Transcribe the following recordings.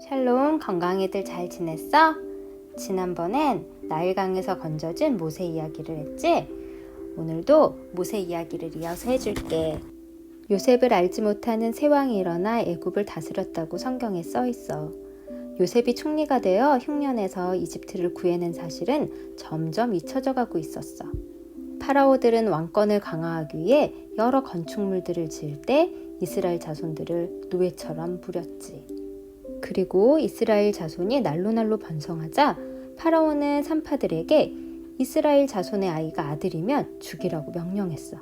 샬롬 건강히들 잘 지냈어? 지난번엔 나일강에서 건져진 모세 이야기를 했지? 오늘도 모세 이야기를 이어서 해줄게. 요셉을 알지 못하는 세왕이 일어나 애굽을 다스렸다고 성경에 써 있어. 요셉이 총리가 되어 흉년에서 이집트를 구해낸 사실은 점점 잊혀져 가고 있었어. 파라오들은 왕권을 강화하기 위해 여러 건축물들을 지을 때 이스라엘 자손들을 노예처럼 부렸지. 그리고 이스라엘 자손이 날로 날로 번성하자 파라오는 산파들에게 이스라엘 자손의 아이가 아들이면 죽이라고 명령했어.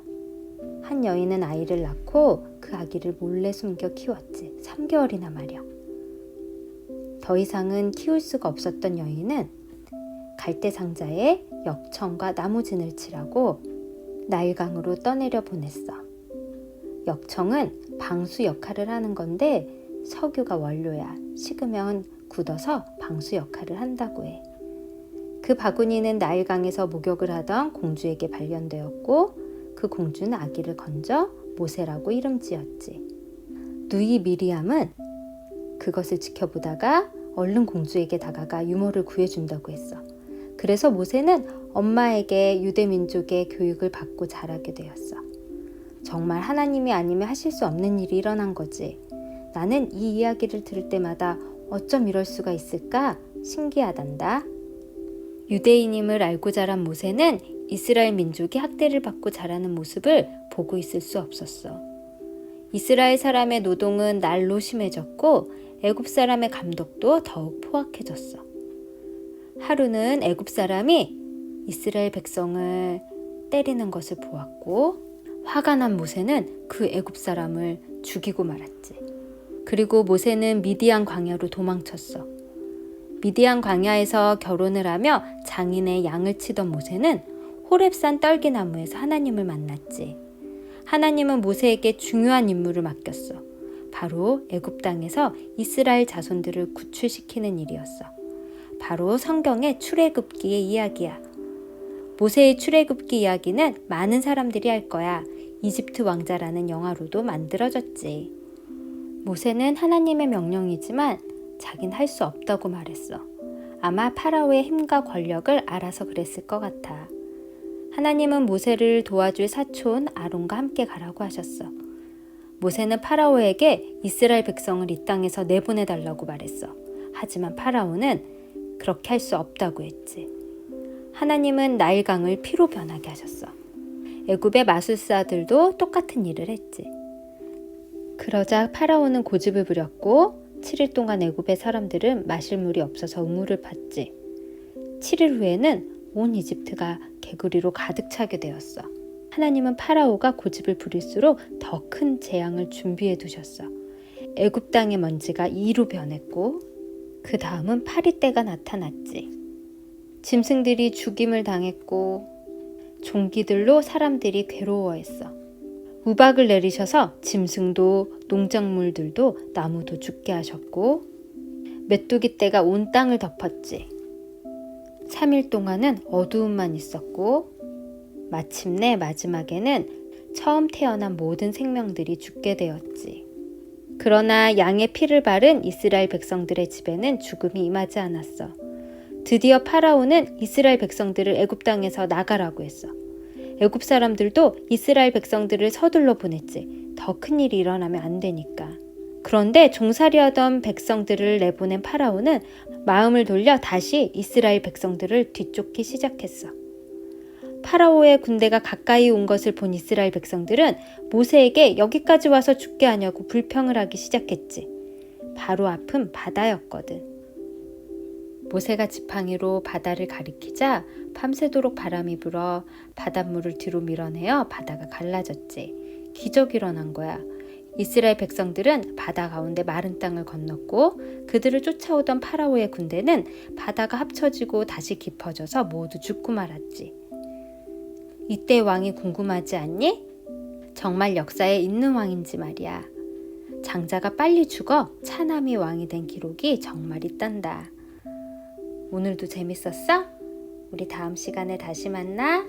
한 여인은 아이를 낳고 그 아기를 몰래 숨겨 키웠지. 3개월이나 말이야. 더 이상은 키울 수가 없었던 여인은 갈대 상자에 역청과 나무진을 칠하고 나일강으로 떠내려 보냈어. 역청은 방수 역할을 하는 건데 석유가 원료야. 식으면 굳어서 방수 역할을 한다고 해. 그 바구니는 나일강에서 목욕을 하던 공주에게 발견되었고 그 공주는 아기를 건져 모세라고 이름 지었지. 누이 미리암은 그것을 지켜보다가 얼른 공주에게 다가가 유모를 구해준다고 했어. 그래서 모세는 엄마에게 유대 민족의 교육을 받고 자라게 되었어. 정말 하나님이 아니면 하실 수 없는 일이 일어난 거지. 나는 이 이야기를 들을 때마다 어쩜 이럴 수가 있을까 신기하단다. 유대인임을 알고 자란 모세는 이스라엘 민족이 학대를 받고 자라는 모습을 보고 있을 수 없었어. 이스라엘 사람의 노동은 날로 심해졌고 애굽 사람의 감독도 더욱 포악해졌어. 하루는 애굽 사람이 이스라엘 백성을 때리는 것을 보았고 화가 난 모세는 그 애굽 사람을 죽이고 말았지. 그리고 모세는 미디안 광야로 도망쳤어. 미디안 광야에서 결혼을 하며 장인의 양을 치던 모세는 호렙산 떨기나무에서 하나님을 만났지. 하나님은 모세에게 중요한 임무를 맡겼어. 바로 애굽 땅에서 이스라엘 자손들을 구출시키는 일이었어. 바로 성경의 출애굽기의 이야기야. 모세의 출애굽기 이야기는 많은 사람들이 알 거야. 이집트 왕자라는 영화로도 만들어졌지. 모세는 하나님의 명령이지만 자긴 할 수 없다고 말했어. 아마 파라오의 힘과 권력을 알아서 그랬을 것 같아. 하나님은 모세를 도와줄 사촌 아론과 함께 가라고 하셨어. 모세는 파라오에게 이스라엘 백성을 이 땅에서 내보내달라고 말했어. 하지만 파라오는 그렇게 할 수 없다고 했지. 하나님은 나일강을 피로 변하게 하셨어. 애굽의 마술사들도 똑같은 일을 했지. 그러자 파라오는 고집을 부렸고 7일 동안 애굽의 사람들은 마실 물이 없어서 우물을 팠지. 7일 후에는 온 이집트가 개구리로 가득 차게 되었어. 하나님은 파라오가 고집을 부릴수록 더 큰 재앙을 준비해 두셨어. 애굽 땅의 먼지가 이로 변했고 그 다음은 파리떼가 나타났지. 짐승들이 죽임을 당했고 종기들로 사람들이 괴로워했어. 우박을 내리셔서 짐승도 농작물들도 나무도 죽게 하셨고 메뚜기 떼가 온 땅을 덮었지. 3일 동안은 어두움만 있었고 마침내 마지막에는 처음 태어난 모든 생명들이 죽게 되었지. 그러나 양의 피를 바른 이스라엘 백성들의 집에는 죽음이 임하지 않았어. 드디어 파라오는 이스라엘 백성들을 애굽 땅에서 나가라고 했어. 애굽 사람들도 이스라엘 백성들을 서둘러 보냈지. 더 큰 일이 일어나면 안 되니까. 그런데 종살이하던 백성들을 내보낸 파라오는 마음을 돌려 다시 이스라엘 백성들을 뒤쫓기 시작했어. 파라오의 군대가 가까이 온 것을 본 이스라엘 백성들은 모세에게 여기까지 와서 죽게 하냐고 불평을 하기 시작했지. 바로 앞은 바다였거든. 모세가 지팡이로 바다를 가리키자 밤새도록 바람이 불어 바닷물을 뒤로 밀어내어 바다가 갈라졌지. 기적이 일어난 거야. 이스라엘 백성들은 바다 가운데 마른 땅을 건넜고 그들을 쫓아오던 파라오의 군대는 바다가 합쳐지고 다시 깊어져서 모두 죽고 말았지. 이때 왕이 궁금하지 않니? 정말 역사에 있는 왕인지 말이야. 장자가 빨리 죽어 차남이 왕이 된 기록이 정말 있단다. 오늘도 재밌었어? 우리 다음 시간에 다시 만나.